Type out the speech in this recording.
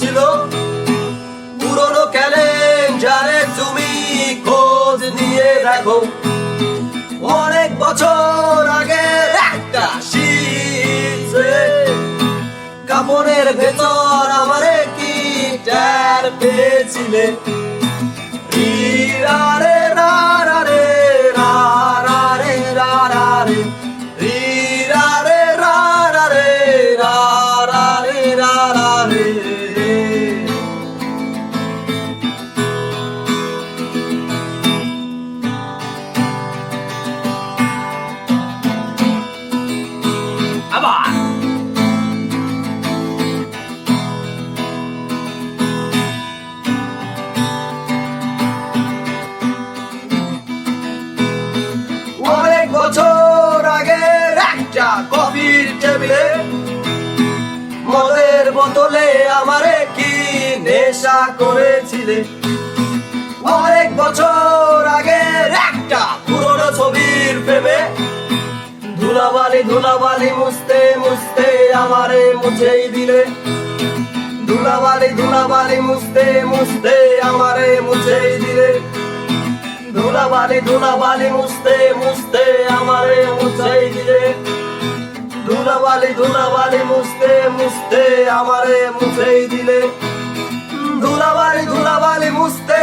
ছিল পুরনো ক্যালেন্ডারে তুমি খোঁজ নিয়ে দেখো। অনেক বছর আগে একটা কাপড়ের ভেতর আমারে কি ট্যার পেয়েছিলে? রে, রা রে রা রা, রে রা রে রা রে, রা রা, রে, রা রা, রে, রা অনেক বছর টেবিলে মদের বোতলে আমারে কি নেশা করেছিলে? অনেক বছর আগে একটা ধুলাবালি মুছতে মুছতে আমারে মুছেই দিলে। ধুলাবালি ধুলাবালি মুছতে মুছতে আমারে মুছেই দিলে। ধুলাবালি ধুলাবালি মুছতে মুছতে আমারে মুছেই দিলে। ধুলাবালি ধুলাবালি মুছতে মুছতে আমারে মুছেই দিলে। ধুলাবালি ধুলাবালি মুছতে